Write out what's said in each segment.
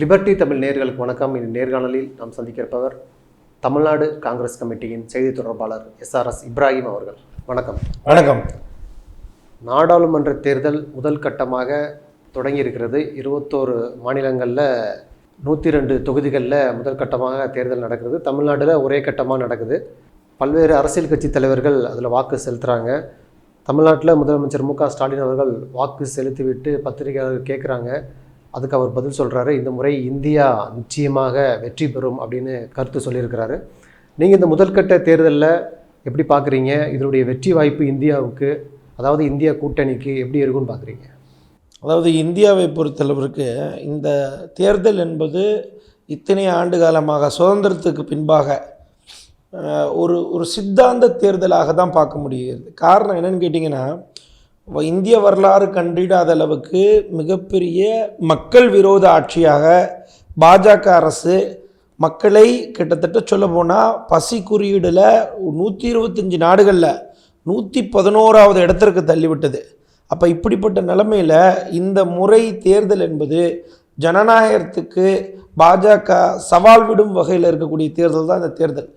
Liberty Tamil நேர்களுக்கு வணக்கம். இந்த நேர்காணலில் நாம் சந்திக்க இருப்பவர் தமிழ்நாடு காங்கிரஸ் கமிட்டியின் செய்தி தொடர்பாளர் எஸ்ஆர்எஸ் இப்ராஹிம் அவர்கள். வணக்கம். வணக்கம். நாடாளுமன்ற தேர்தல் முதல் கட்டமாக தொடங்கி இருக்கிறது இருபத்தோரு மாநிலங்களில் நூற்றி ரெண்டு தொகுதிகளில் முதல் கட்டமாக தேர்தல் நடக்கிறது. தமிழ்நாட்டில் ஒரே கட்டமாக நடக்குது. பல்வேறு அரசியல் கட்சி தலைவர்கள் அதில் வாக்கு செலுத்துகிறாங்க தமிழ்நாட்டில் முதலமைச்சர் மு க ஸ்டாலின் அவர்கள் வாக்கு செலுத்திவிட்டு பத்திரிகையாளர்கள் கேட்குறாங்க அதுக்கு அவர் பதில் சொல்கிறாரு இந்த முறை இந்தியா நிச்சயமாக வெற்றி பெறும் அப்படின்னு கருத்து சொல்லியிருக்கிறாரு. நீங்கள் இந்த முதல்கட்ட தேர்தலில் எப்படி பார்க்குறீங்க இதனுடைய வெற்றி வாய்ப்பு இந்தியாவுக்கு அதாவது இந்தியா கூட்டணிக்கு எப்படி இருக்கும்னு பார்க்குறீங்க அதாவது இந்தியாவை பொறுத்தளவிற்கு இந்த தேர்தல் என்பது இத்தனை ஆண்டு காலமாக சுதந்திரத்துக்கு பின்பாக ஒரு ஒரு சித்தாந்த தேர்தலாக தான் பார்க்க முடிகிறது. காரணம் என்னன்னு கேட்டிங்கன்னா இந்திய வரலாறு கண்டிடாத அளவுக்கு மிகப்பெரிய மக்கள் விரோத ஆட்சியாக பாஜக அரசு மக்களை கிட்டத்தட்ட சொல்ல போனால் பசி குறியீடில் நூற்றி இருபத்தஞ்சி நாடுகளில் நூற்றி பதினோராவது இடத்திற்கு தள்ளிவிட்டது. அப்போ இப்படிப்பட்ட நிலைமையில் இந்த முறை தேர்தல் என்பது ஜனநாயகத்துக்கு பாஜக சவால் விடும் வகையில் இருக்கக்கூடிய தேர்தல் தான் இந்த தேர்தல்.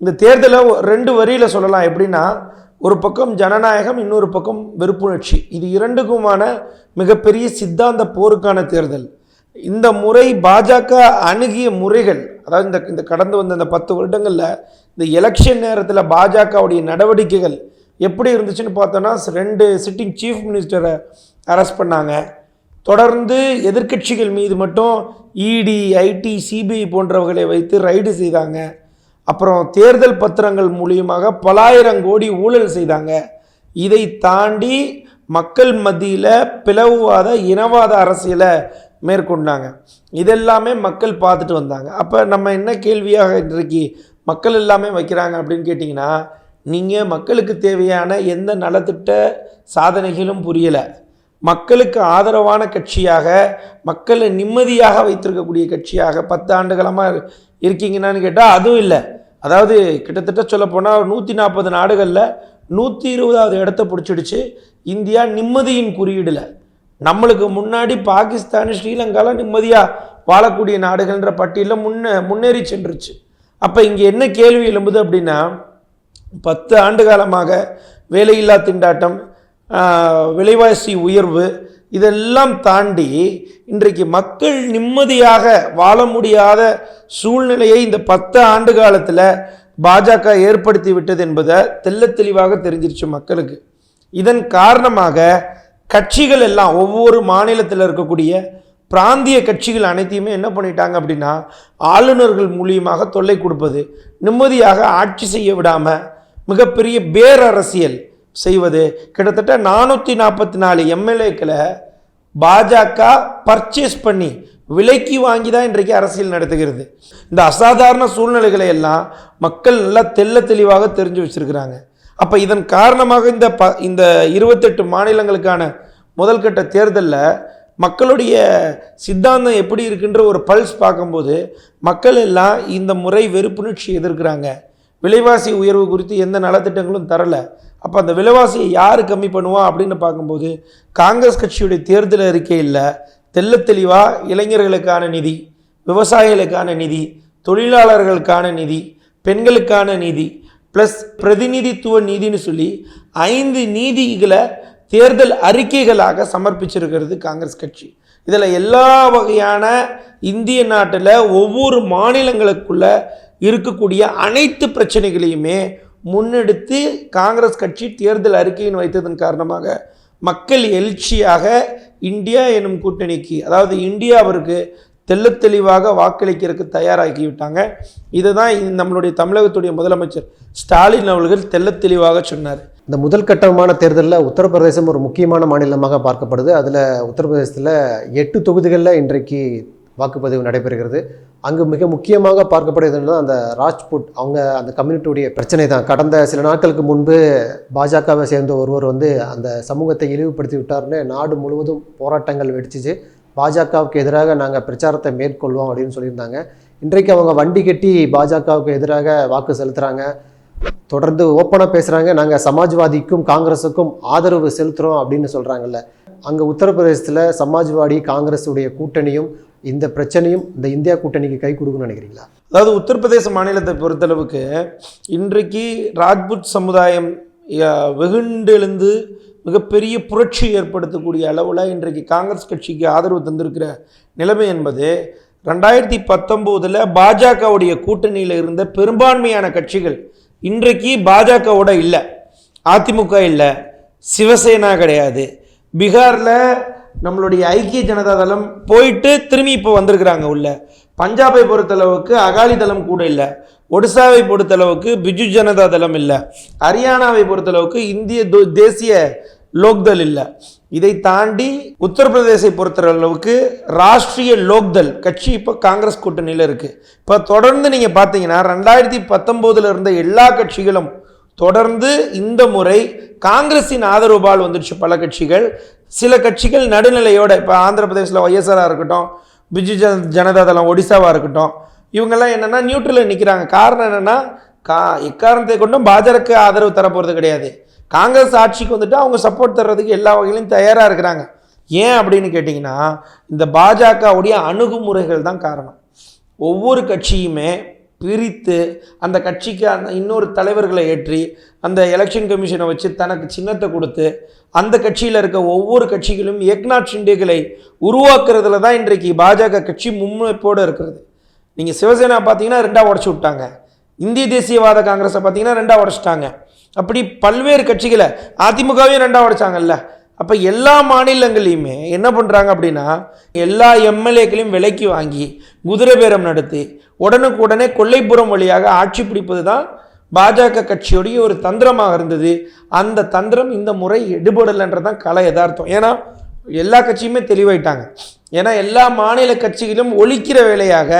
இந்த தேர்தலை ரெண்டு வரியில் சொல்லலாம். எப்படின்னா ஒரு பக்கம் ஜனநாயகம் இன்னொரு பக்கம் வெறுப்புணர்ச்சி. இது இரண்டுக்குமான மிகப்பெரிய சித்தாந்த போருக்கான தேர்தல். இந்த முறை பாஜக அணுகிய முறைகள் அதாவது இந்த இந்த கடந்து வந்த இந்த பத்து வருடங்களில் இந்த எலெக்ஷன் நேரத்தில் பாஜகவுடைய நடவடிக்கைகள் எப்படி இருந்துச்சுன்னு பார்த்தோன்னா ரெண்டு சிட்டிங் சீஃப் மினிஸ்டரை அரெஸ்ட் பண்ணாங்க. தொடர்ந்து எதிர்க்கட்சிகள் மீது மட்டும் இடி ஐடி சிபிஐ போன்றவர்களை வைத்து ரைடு செய்தாங்க. அப்புறம் தேர்தல் பத்திரங்கள் மூலியமாக பலாயிரம் கோடி ஊழல் செய்தாங்க. இதை தாண்டி மக்கள் மத்தியில் பிளவுவாத இனவாத அரசியலை மேற்கொண்டாங்க. இதெல்லாமே மக்கள் பார்த்துட்டு வந்தாங்க. அப்போ நம்ம என்ன கேள்வியாக இன்றைக்கு மக்கள் எல்லாமே வைக்கிறாங்க அப்படின்னு கேட்டிங்கன்னா நீங்கள் மக்களுக்கு தேவையான எந்த நலத்திட்ட சாதனைகளும் புரியலை. மக்களுக்கு ஆதரவான கட்சியாக மக்களை நிம்மதியாக வைத்திருக்கக்கூடிய கட்சியாக பத்து ஆண்டுகளமாக இருக்கீங்கன்னு இருக்கீங்கன்னான்னு கேட்டால் அதுவும் இல்லை. அதாவது கிட்டத்தட்ட சொல்லப்போனால் நூற்றி நாற்பது நாடுகளில் நூற்றி இருபதாவது இடத்த பிடிச்சிடுச்சு. இந்தியா நிம்மதியின் குறியீடில். நம்மளுக்கு முன்னாடி பாகிஸ்தான் ஸ்ரீலங்காலாம் நிம்மதியாக வாழக்கூடிய நாடுகள்ன்ற பட்டியலில் முன்ன முன்னேறி சென்றுச்சு. அப்போ இங்கே என்ன கேள்வி எழும்புது அப்படின்னா பத்து ஆண்டு காலமாக வேலையில்லா திண்டாட்டம் விலைவாசி உயர்வு இதெல்லாம் தாண்டி இன்றைக்கு மக்கள் நிம்மதியாக வாழ முடியாத சூழ்நிலையை இந்த பத்து ஆண்டு காலத்தில் பாஜக ஏற்படுத்தி விட்டது என்பதை தெல்ல தெளிவாக தெரிஞ்சிருச்சு மக்களுக்கு. இதன் காரணமாக கட்சிகள் எல்லாம் ஒவ்வொரு மாநிலத்தில் இருக்கக்கூடிய பிராந்திய கட்சிகள் அனைத்தையுமே என்ன பண்ணிட்டாங்க அப்படின்னா ஆளுநர்கள் மூலியமாக தொல்லை கொடுப்பது நிம்மதியாக ஆட்சி செய்ய விடாமல் மிகப்பெரிய பேரரசியல் செய்வது. கிட்டத்தட்ட நானூற்றி நாற்பத்தி நாலு எம்எல்ஏக்களை பாஜக பர்ச்சேஸ் பண்ணி விலைக்கு வாங்கி தான் இன்றைக்கு அரசியல் நடத்துகிறது. இந்த அசாதாரண சூழ்நிலைகளை எல்லாம் மக்கள் நல்லா தெள்ள தெளிவாக தெரிஞ்சு வச்சிருக்கிறாங்க. அப்போ இதன் காரணமாக இந்த ப இந்த இருபத்தெட்டு மாநிலங்களுக்கான முதல் கட்ட தேர்தலில் மக்களுடைய சித்தாந்தம் எப்படி இருக்குன்ற ஒரு பல்ஸ் பார்க்கும்போது மக்கள் எல்லாம் இந்த முறை வெறுப்புணர்ச்சி எதிர்க்கிறாங்க. விலைவாசி உயர்வு குறித்து எந்த நலத்திட்டங்களும் தரல. அப்போ அந்த விலைவாசியை யார் கம்மி பண்ணுவா அப்படின்னு பார்க்கும்போது காங்கிரஸ் கட்சியுடைய தேர்தல் அறிக்கையில் தெல்ல தெளிவாக இளைஞர்களுக்கான நிதி விவசாயிகளுக்கான நிதி தொழிலாளர்களுக்கான நிதி பெண்களுக்கான நிதி ப்ளஸ் பிரதிநிதித்துவ நீதினு சொல்லி ஐந்து நீதிகளை தேர்தல் அறிக்கைகளாக சமர்ப்பிச்சிருக்கிறது காங்கிரஸ் கட்சி. இதில் எல்லா வகையான இந்திய நாட்டில் ஒவ்வொரு மாநிலங்களுக்குள்ள இருக்கக்கூடிய அனைத்து பிரச்சனைகளையுமே முன்னெடுத்து காங்கிரஸ் கட்சி தேர்தல் அறிக்கையின் வைத்ததன் காரணமாக மக்கள் எழுச்சியாக இந்தியா எனும் கூட்டணிக்கு அதாவது இந்தியா அவருக்கு தெளிவாக வாக்களிக்கிறதுக்கு தயாராகிவிட்டாங்க. இதை தான் நம்மளுடைய தமிழகத்துடைய முதலமைச்சர் ஸ்டாலின் அவர்கள் தெள்ளத்தெளிவாக சொன்னார். இந்த முதல் கட்டமான தேர்தலில் உத்தரப்பிரதேசம் ஒரு முக்கியமான மாநிலமாக பார்க்கப்படுது. அதில் உத்தரப்பிரதேசத்தில் எட்டு தொகுதிகளில் இன்றைக்கு வாக்குப்பதிவு நடைபெறுகிறது. அங்கு மிக முக்கியமாக பார்க்கப்படுகிறது அந்த ராஜ்புட். அவங்க அந்த கம்யூனிட்டியுடைய பிரச்சனை தான். கடந்த சில நாட்களுக்கு முன்பு பாஜகவை சேர்ந்த ஒருவர் வந்து அந்த சமூகத்தை இழிவுபடுத்தி விட்டார்னு நாடு முழுவதும் போராட்டங்கள் வெடிச்சிச்சு. பாஜகவுக்கு எதிராக நாங்கள் பிரச்சாரத்தை மேற்கொள்வோம் அப்படின்னு சொல்லியிருந்தாங்க. இன்றைக்கு அவங்க வண்டி கட்டி பாஜகவுக்கு எதிராக வாக்கு செலுத்துகிறாங்க தொடர்ந்து ஓப்பனாக பேசுகிறாங்க நாங்கள் சமாஜ்வாதிக்கும் காங்கிரஸுக்கும் ஆதரவு செலுத்துகிறோம் அப்படின்னு சொல்கிறாங்கல்ல அங்கே உத்தரப்பிரதேசத்தில் சமாஜ்வாடி காங்கிரஸுடைய கூட்டணியும் இந்த பிரச்சனையும் இந்த இந்தியா கூட்டணிக்கு கை கொடுக்குன்னு நினைக்கிறீங்களா? அதாவது உத்தரப்பிரதேச மாநிலத்தை பொறுத்தளவுக்கு இன்றைக்கு ராஜ்புத் சமுதாயம் வெகுண்டெழுந்து மிகப்பெரிய புரட்சி ஏற்படுத்தக்கூடிய அளவில் இன்றைக்கு காங்கிரஸ் கட்சிக்கு ஆதரவு தந்திருக்கிற நிலைமை என்பது ரெண்டாயிரத்தி பத்தொம்போதில் பாஜகவுடைய கூட்டணியில் இருந்த பெரும்பான்மையான கட்சிகள் இன்றைக்கு பாஜகவோட இல்லை அதிமுக இல்லை சிவசேனா கிடையாது. பீகாரில் நம்மளுடைய ஐக்கிய ஜனதா தளம் போயிட்டு திரும்பி இப்போ வந்திருக்கிறாங்க உள்ள. பஞ்சாபை பொறுத்தளவுக்கு அகாலி தளம் கூட இல்லை. ஒடிசாவை பொறுத்தளவுக்கு பிஜு ஜனதா தளம் இல்லை. ஹரியானாவை பொறுத்தளவுக்கு இந்திய தேசிய லோக்தல் இல்லை. இதை தாண்டி உத்தரப்பிரதேசை பொறுத்தளவுக்கு ராஷ்ட்ரிய லோக்தல் கட்சி இப்போ காங்கிரஸ் கூட்டணியில் இருக்குது இப்போ தொடர்ந்து நீங்கள் பார்த்தீங்கன்னா ரெண்டாயிரத்தி பத்தொம்போதில் இருந்த எல்லா கட்சிகளும் தொடர்ந்து இந்த முறை காங்கிரஸின் ஆதரவு பால் வந்துடுச்சு பல கட்சிகள். சில கட்சிகள் நடுநிலையோட இப்போ ஆந்திர பிரதேசில் ஒய்எஸ்ஆராக இருக்கட்டும் பிஜு ஜன ஜனதா தளம் ஒடிசாவாக இருக்கட்டும் இவங்கெல்லாம் என்னென்னா நியூட்ரலில் நிற்கிறாங்க காரணம் என்னென்னா கா எக்காரணத்தை கொண்டும் பாஜக ஆதரவு தரப்போகிறது கிடையாது. காங்கிரஸ் ஆட்சிக்கு வந்துட்டு அவங்க சப்போர்ட் தர்றதுக்கு எல்லா வகையிலும் தயாராக இருக்கிறாங்க. ஏன் அப்படின்னு கேட்டிங்கன்னா இந்த பாஜகவுடைய அணுகுமுறைகள் தான் காரணம். ஒவ்வொரு கட்சியுமே பிரித்து அந்த கட்சிக்கு அந்த இன்னொரு தலைவர்களை ஏற்றி அந்த எலெக்ஷன் கமிஷனை வச்சு தனக்கு சின்னத்தை கொடுத்து அந்த கட்சியில் இருக்க ஒவ்வொரு கட்சிகளும் ஏக்நாத் ஷிண்டேகளை உருவாக்குறதுல தான் இன்றைக்கு பாஜக கட்சி முன்மைப்போடு இருக்கிறது. நீங்கள் சிவசேனா பார்த்தீங்கன்னா ரெண்டாக உடச்சி விட்டாங்க. இந்திய தேசியவாத காங்கிரஸை பார்த்தீங்கன்னா ரெண்டாக உடச்சிட்டாங்க. அப்படி பல்வேறு கட்சிகளை அதிமுகவையும் ரெண்டாக உடைச்சாங்கல்ல. அப்போ எல்லா மாநிலங்களையுமே என்ன பண்ணுறாங்க அப்படின்னா எல்லா எம்எல்ஏக்களையும் விலைக்கு வாங்கி குதிரை பேரம் நடத்தி உடனுக்குடனே கொல்லைப்புறம் வழியாக ஆட்சி பிடிப்பது தான் பாஜக கட்சியுடைய ஒரு தந்திரமாக இருந்தது. அந்த தந்திரம் இந்த முறை எடுபடலைன்றதான் கலை யதார்த்தம். ஏன்னா எல்லா கட்சியுமே தெளிவாயிட்டாங்க. ஏன்னா எல்லா மாநில கட்சிகளும் ஒழிக்கிற வேலையாக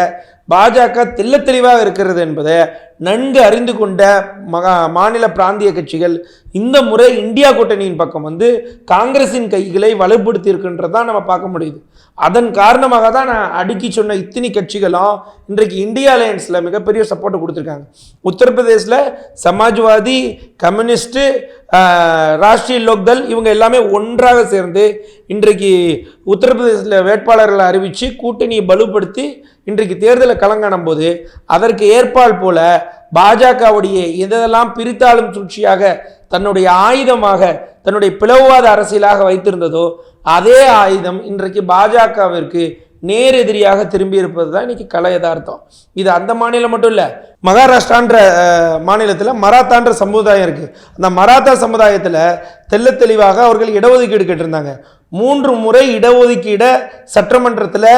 பாஜக தெள்ளத் தெளிவாக இருக்கிறது என்பதை நன்கு அறிந்து கொண்ட மகா மாநில பிராந்திய கட்சிகள் இந்த முறை இந்தியா கூட்டணியின் பக்கம் வந்து காங்கிரஸின் கைகளை வலுப்படுத்தி இருக்கின்றதான் நம்ம பார்க்க முடியுது. அதன் காரணமாக தான் நான் அடுக்கி சொன்ன இத்தனை கட்சிகளும் இன்றைக்கு இந்தியா அலையன்ஸில் மிகப்பெரிய சப்போர்ட் கொடுத்துருக்காங்க. உத்தரப்பிரதேசில் சமாஜ்வாதி கம்யூனிஸ்ட்டு ராஷ்டிரிய லோக்தள் இவங்க எல்லாமே ஒன்றாக சேர்ந்து இன்றைக்கு உத்தரப்பிரதேசத்தில் வேட்பாளர்களை அறிவித்து கூட்டணியை பலுப்படுத்தி இன்றைக்கு தேர்தலை கலங்காணும் போது அதற்கு ஏற்பால் போல பாஜகவுடைய எதெல்லாம் பிரித்தாளும் சூழ்ச்சியாக தன்னுடைய ஆயுதமாக தன்னுடைய பிளவுவாத அரசியலாக வைத்திருந்ததோ அதே ஆயுதம் இன்றைக்கு பாஜகவிற்கு நேர் எதிரியாக திரும்பி இருப்பது தான் இன்னைக்கு கலை யதார்த்தம். இது அந்த மாநிலம் மட்டும் இல்லை மகாராஷ்டிரான்ற மாநிலத்தில் மராத்தான்ற சமுதாயம் இருக்குது அந்த மராத்தா சமுதாயத்தில் தெள்ளத் தெளிவாக அவர்கள் இடஒதுக்கீடு கேட்டிருந்தாங்க. மூன்று முறை இடஒதுக்கீட சட்டமன்றத்தில்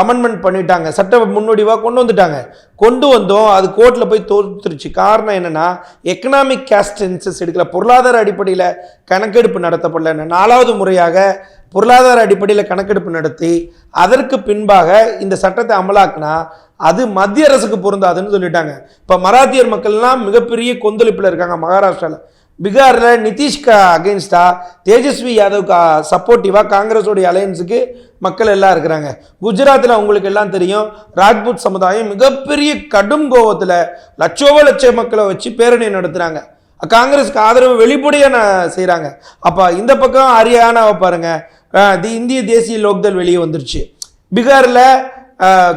அமெண்ட்மெண்ட் பண்ணிட்டாங்க. சட்ட முன்னோடிவாக கொண்டு வந்துட்டாங்க. கொண்டு வந்தோம் அது கோர்ட்டில் போய் தோத்துருச்சு. காரணம் என்னென்னா எக்கனாமிக் கேஸ்ட் சென்சஸ் எடுக்கல. பொருளாதார அடிப்படையில் கணக்கெடுப்பு நடத்தப்படல. நாலாவது முறையாக பொருளாதார அடிப்படையில் கணக்கெடுப்பு நடத்தி அதற்கு பின்பாக இந்த சட்டத்தை அமலாக்குனா அது மத்திய அரசுக்கு பொருந்தாதுன்னு சொல்லிட்டாங்க. இப்போ மராத்தியர் மக்கள்லாம் மிகப்பெரிய கொந்தளிப்பில் இருக்காங்க மகாராஷ்டிராவில் பீகாரில் நிதிஷ்கா அகெயின்ஸ்டா தேஜஸ்வி யாதவ்க்கு சப்போர்ட்டிவாக காங்கிரஸோடைய அலையன்ஸுக்கு மக்கள் எல்லாம் இருக்கிறாங்க. குஜராத்தில் உங்களுக்கு எல்லாம் தெரியும். ராஜ்புத் சமுதாயம் மிகப்பெரிய கடும் கோவத்தில் லட்சோப லட்ச மக்களை வச்சு பேரணி நடத்துகிறாங்க காங்கிரஸ்க்கு ஆதரவு வெளிப்படையாக செய்கிறாங்க அப்போ இந்த பக்கம் ஹரியானாவை பாருங்க. தி இந்திய தேசிய லோக்தள் வெளியே வந்துருச்சு. பீகாரில்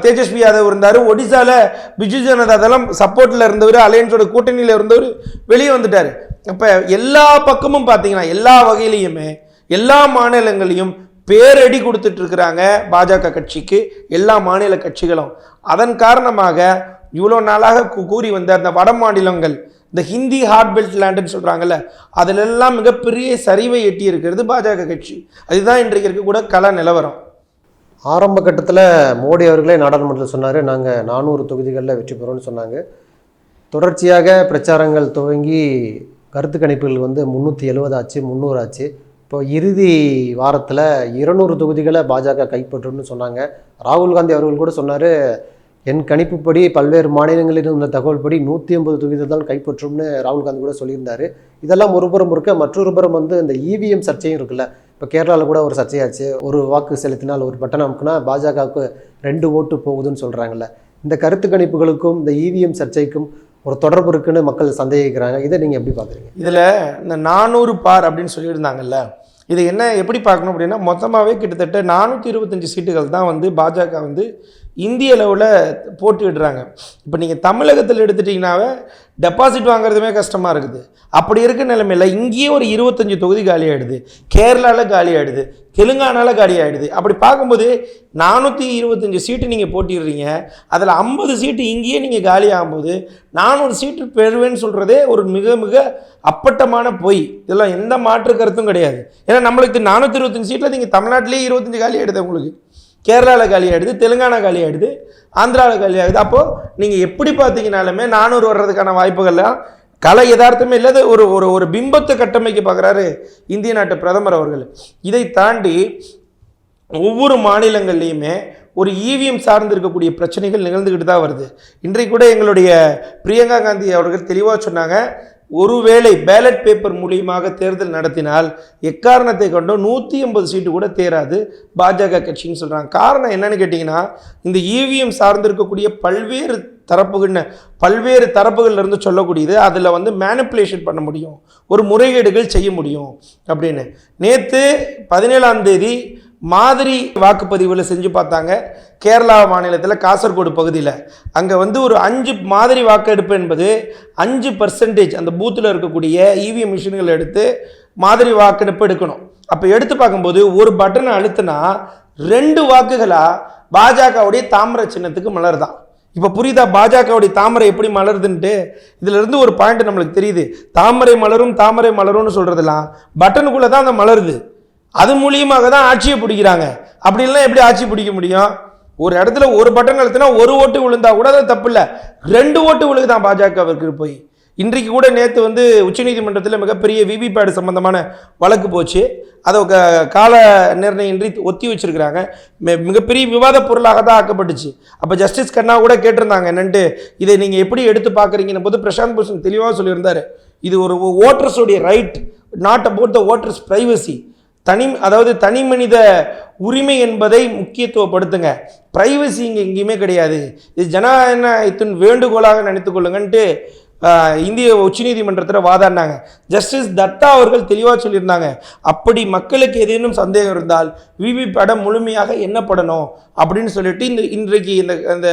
தேஜஸ்வி யாதவ் இருந்தார். ஒடிசாவில் பிஜு ஜனதா தளம் சப்போர்ட்டில் இருந்தவர் அலையன்ஸோட கூட்டணியில் இருந்தவர் வெளியே வந்துட்டார். அப்போ எல்லா பக்கமும் பார்த்தீங்கன்னா எல்லா வகையிலையுமே எல்லா மாநிலங்களையும் பேரடி கொடுத்துட்டு இருக்கிறாங்க பாஜக கட்சிக்கு எல்லா மாநில கட்சிகளும். அதன் காரணமாக இவ்வளோ நாளாக கூறி வந்த அந்த வட மாநிலங்கள் இந்த ஹிந்தி ஹார்ட் பெல்ட் லேண்டுன்னு சொல்கிறாங்கல்ல அதிலெல்லாம் மிகப்பெரிய சரிவை எட்டி இருக்கிறது பாஜக கட்சி. அதுதான் இன்றைக்கு இருக்கக்கூட கல நிலவரம். ஆரம்ப கட்டத்தில் மோடி அவர்களே நாடாளுமன்றத்தில் சொன்னார் நாங்கள் நானூறு தொகுதிகளில் வெற்றி பெறோன்னு சொன்னாங்க. தொடர்ச்சியாக பிரச்சாரங்கள் துவங்கி கருத்து கணிப்புகள் வந்து முந்நூற்றி எழுபது ஆச்சு முந்நூறு ஆச்சு. இப்போ இறுதி வாரத்தில் இருநூறு தொகுதிகளை பாஜக கைப்பற்றும்னு சொன்னாங்க. ராகுல் காந்தி அவர்கள் கூட சொன்னார் என் கணிப்புப்படி பல்வேறு மாநிலங்களில் இருந்த தகவல்படி நூற்றி ஐம்பது தொகுதிகள் தான் கைப்பற்றும்னு ராகுல் காந்தி கூட சொல்லியிருந்தார். இதெல்லாம் ஒரு புறம் இருக்க மற்றொரு புறம் வந்து இந்த இவிஎம் சர்ச்சையும் இருக்குல்ல. இப்போ கேரளாவில் கூட ஒரு சர்ச்சையாச்சு. ஒரு வாக்கு செலுத்தினால் ஒரு பட்டன் அமுக்குனா பாஜகவுக்கு ரெண்டு ஓட்டு போகுதுன்னு சொல்கிறாங்கல்ல இந்த கருத்து கணிப்புகளுக்கும் இந்த இவிஎம் சர்ச்சைக்கும் ஒரு தொடர்பு இருக்குன்னு மக்கள் சந்தேகிக்கிறாங்க. இதை நீங்கள் எப்படி பார்க்குறீங்க? இதில் இந்த நானூறு பார் அப்படின்னு சொல்லியிருந்தாங்கல்ல இதை என்ன எப்படி பார்க்கணும் அப்படின்னா மொத்தமாகவே கிட்டத்தட்ட நானூற்றி இருபத்தஞ்சி சீட்டுகள் தான் வந்து பாஜக வந்து இந்திய அளவில் போட்டுக்கிடுறாங்க. இப்போ நீங்கள் தமிழகத்தில் எடுத்துட்டிங்கனாவே டெபாசிட் வாங்குறதுமே கஷ்டமாக இருக்குது. அப்படி இருக்க நிலைமையில் இங்கேயே ஒரு இருபத்தஞ்சி தொகுதி காலி ஆகிடுது கேரளாவில் காலி ஆகிடுது தெலுங்கானாவில் காலி ஆகிடுது அப்படி பார்க்கும்போது நானூற்றி இருபத்தஞ்சி சீட்டு நீங்கள் போட்டிடுறீங்க. அதில் ஐம்பது சீட்டு இங்கேயே நீங்கள் காலி ஆகும்போது நானூறு சீட்டு பெறுவேன்னு சொல்கிறதே ஒரு மிக மிக அப்பட்டமான பொய். இதெல்லாம் எந்த மாற்று கருத்தும் கிடையாது. ஏன்னா நம்மளுக்கு நானூற்றி இருபத்தஞ்சி சீட்டில் நீங்கள் தமிழ்நாட்டிலேயே இருபத்தஞ்சி காலி ஆகிடுது உங்களுக்கு. கேரளாவில் காலி ஆகிடுது தெலுங்கானா காலி ஆகிடுது ஆந்திராவில் காலி ஆகுது. அப்போது நீங்கள் எப்படி பார்த்தீங்கனாலுமே நானூறு வர்றதுக்கான வாய்ப்புகள்லாம் கலை யதார்த்தமே இல்லாத ஒரு ஒரு ஒரு பிம்பத்தை கட்டமைக்க பார்க்குறாரு இந்திய நாட்டு பிரதமர் அவர்கள். இதை தாண்டி ஒவ்வொரு மாநிலங்கள்லேயுமே ஒரு இவிஎம் சார்ந்து இருக்கக்கூடிய பிரச்சனைகள் நிகழ்ந்துக்கிட்டு தான் வருது. இன்றைக்கு கூட எங்களுடைய பிரியங்கா காந்தி அவர்கள் தெளிவாக சொன்னாங்க ஒருவேளை பேலட் பேப்பர் மூலியமாக தேர்தல் நடத்தினால் எக்காரணத்தை கொண்டும் நூற்றி ஐம்பது சீட்டு கூட தேராது பாஜக கட்சின்னு சொல்கிறாங்க காரணம் என்னன்னு கேட்டிங்கன்னா இந்த இவிஎம் சார்ந்திருக்கக்கூடிய பல்வேறு தரப்புகள்னு பல்வேறு தரப்புகள்லேருந்து சொல்லக்கூடியது அதில் வந்து மேனிப்புலேஷன் பண்ண முடியும். ஒரு முறைகேடுகள் செய்ய முடியும். அப்படின்னு. நேற்று பதினேழாம் தேதி மாதிரி வாக்குப்பதிவில் செஞ்சு பார்த்தாங்க. கேரளா மாநிலத்தில் காசர்கோடு பகுதியில். அங்கே வந்து ஒரு அஞ்சு மாதிரி வாக்கெடுப்பு என்பது அஞ்சு பர்சன்டேஜ் அந்த பூத்தில் இருக்கக்கூடிய இவிஎம் மிஷின்களை எடுத்து மாதிரி வாக்கெடுப்பு எடுக்கணும். அப்போ எடுத்து பார்க்கும்போது ஒரு பட்டனை அழுத்தினா ரெண்டு வாக்குகளாக பாஜகவுடைய தாமரை சின்னத்துக்கு மலர்தான். இப்போ புரியுதா? பாஜகவுடைய தாமரை எப்படி மலருதுன்ட்டு? இதிலிருந்து ஒரு பாயிண்ட் நம்மளுக்கு தெரியுது. தாமரை மலரும் தாமரை மலரும்னு சொல்கிறதுலாம் பட்டனுக்குள்ளே தான் அந்த மலருது. அது மூலியமாக தான் ஆட்சியை பிடிக்கிறாங்க. அப்படின்லாம் எப்படி ஆட்சி பிடிக்க முடியும்? ஒரு இடத்துல ஒரு பட்டன் அழுத்தினா ஒரு ஓட்டு விழுந்தா கூட அது தப்பு இல்லை ரெண்டு ஓட்டு விழுகுதான் பாஜகவிற்கு போய். இன்றைக்கு கூட நேற்று வந்து உச்சநீதிமன்றத்தில் மிகப்பெரிய விவிபேடு சம்பந்தமான வழக்கு போச்சு. அதை க- கால நிர்ணயம் இன்றி ஒத்தி வச்சிருக்கிறாங்க. மிகப்பெரிய விவாத பொருளாக தான் ஆக்கப்பட்டுச்சு. அப்போ ஜஸ்டிஸ் கண்ணா கூட கேட்டிருந்தாங்க என்னன்ட்டு இதை நீங்கள் எப்படி எடுத்து பார்க்குறீங்கன்னு போது பிரசாந்த் பூஷன் தெளிவாக சொல்லியிருந்தார். இது ஒரு ஓட்டர்ஸுடைய right not about the voters privacy தனி அதாவது தனி மனித உரிமை என்பதை முக்கியத்துவப்படுத்துங்க. ப்ரைவசி இங்கே எங்கேயுமே கிடையாது. இது ஜனநாயகத்தின் வேண்டுகோளாக நினைத்து கொள்ளுங்கன்ட்டு இந்திய உச்சநீதிமன்றத்தில் வாதாடினாங்க. ஜஸ்டிஸ் தத்தா அவர்கள் தெளிவாக சொல்லியிருந்தாங்க. அப்படி மக்களுக்கு ஏதேனும் சந்தேகம் இருந்தால் விவி படம் முழுமையாக என்ன படணும் அப்படின்னு சொல்லிட்டு இந்த இன்றைக்கு இந்த அந்த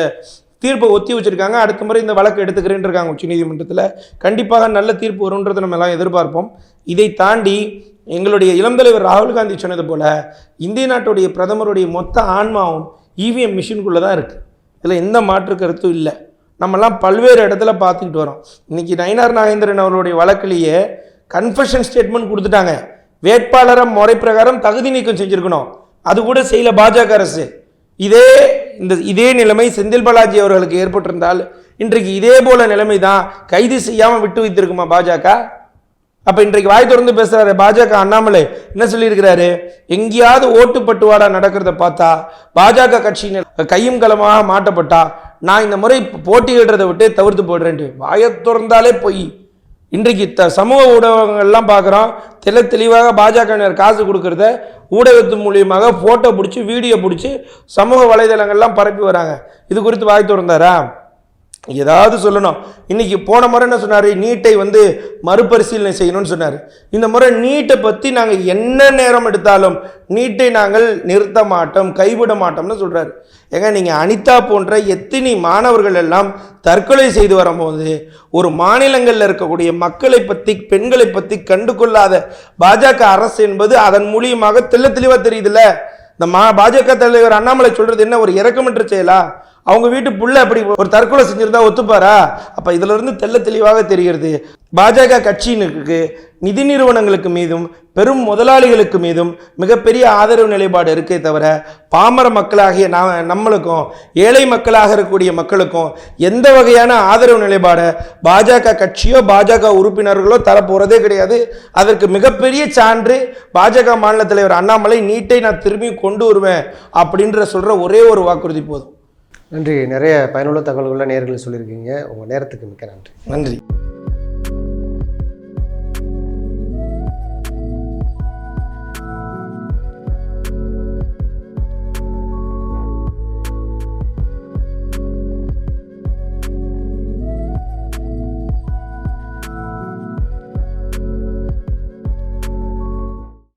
தீர்ப்பை ஒத்தி வச்சிருக்காங்க. அடுத்த முறை இந்த வழக்கு எடுத்துக்கிறேன்ருக்காங்க இருக்காங்க உச்சநீதிமன்றத்தில் கண்டிப்பாக நல்ல தீர்ப்பு வரும்ன்றதை நம்ம எல்லாம் எதிர்பார்ப்போம். இதை தாண்டி எங்களுடைய இளம் தலைவர் ராகுல் காந்தி சொன்னது போல் இந்திய நாட்டுடைய பிரதமருடைய மொத்த ஆன்மாவும் இவிஎம் மிஷினுக்குள்ளே தான் இருக்குது இதில் எந்த மாற்று கருத்தும் இல்லை. நம்மலாம் பல்வேறு இடத்துல பார்த்துக்கிட்டு வரோம். இன்றைக்கி நயினார் நாகேந்திரன் அவர்களுடைய வழக்கிலேயே கன்ஃபெஷன் ஸ்டேட்மெண்ட் கொடுத்துட்டாங்க. வேட்பாளரை முறை பிரகாரம் தகுதி நீக்கம் செஞ்சுருக்கணும். அது கூட செய்யல பாஜக அரசு. இதே இந்த இதே நிலைமை செந்தில் பாலாஜி அவர்களுக்கு ஏற்பட்டிருந்தால் இன்றைக்கு இதே போல நிலைமை தான் கைது செய்யாமல் விட்டு வைத்திருக்குமா பாஜக? அப்ப இன்றைக்கு வாய் திறந்து பேசுறாரு பாஜக அண்ணாமலை என்ன சொல்லியிருக்கிறாரு? எங்கேயாவது ஓட்டு பட்டுவாடா நடக்கிறத பார்த்தா பாஜக கட்சியினர் கையும் களமாக மாட்டப்பட்டா நான் இந்த முறை போட்டியிடுறதை விட்டு தவிர்த்து போடுறேன்ட்டு வாயை திறந்தாலே பொய். இன்றைக்கு த சமூக ஊடகங்கள்லாம் பார்க்குறோம். தெல தெளிவாக பாஜகவினர் காசு கொடுக்கறத ஊடகத்து மூலியமாக ஃபோட்டோ பிடிச்சி வீடியோ பிடிச்சி சமூக வலைதளங்கள்லாம் பரப்பி வராங்க. இது குறித்து வாய் திறந்தாரா ஏதாவது சொல்லணும். இன்னைக்கு போன முறை என்ன சொன்னார்? நீட்டை வந்து மறுபரிசீலனை செய்யணும்னு சொன்னார். இந்த முறை நீட்டை பற்றி நாங்கள் என்ன நேரம் எடுத்தாலும் நீட்டை நாங்கள் நிறுத்த மாட்டோம் கைவிட மாட்டோம்னு சொல்கிறாரு ஏங்க நீங்கள் அனிதா போன்ற எத்தனை மாணவர்கள் எல்லாம் தற்கொலை செய்து வரும்போது ஒரு மாநிலங்களில் இருக்கக்கூடிய மக்களை பற்றி பெண்களை பற்றி கண்டு கொள்ளாத பாஜக அரசு என்பது அதன் மூலியமாக தெள்ள தெளிவாக தெரியுதுல்ல. இந்த மா பாஜக தலைவர் அண்ணாமலை சொல்கிறது என்ன? ஒரு இறக்கமற்ற செயலா? அவங்க வீட்டு புள்ள அப்படி ஒரு தற்கொலை செஞ்சிருந்தா ஒத்துப்பாரா? அப்ப இதுல இருந்து தெள்ள தெளிவாக தெரிகிறது. பாஜக கட்சியினருக்கு நிதி நிறுவனங்களுக்கு மீதும் பெரும் முதலாளிகளுக்கு மீதும் மிகப்பெரிய ஆதரவு நிலைப்பாடு இருக்கே தவிர பாமர மக்களாகிய நாம் நம்மளுக்கும் ஏழை மக்களாக இருக்கக்கூடிய மக்களுக்கும் எந்த வகையான ஆதரவு நிலைப்பாடை பாஜக கட்சியோ பாஜக உறுப்பினர்களோ தரப்போகிறதே கிடையாது. அதற்கு மிகப்பெரிய சான்று பாஜக மாநில தலைவர் அண்ணாமலை நீட்டை நான் திரும்பி கொண்டு வருவேன் அப்படின்ற சொல்கிற ஒரே ஒரு வாக்குறுதி போதும். நன்றி. நிறைய பயனுள்ள தகவல்களை நேர்களை சொல்லியிருக்கீங்க. உங்கள் நேரத்துக்கு மிக்க நன்றி. நன்றி.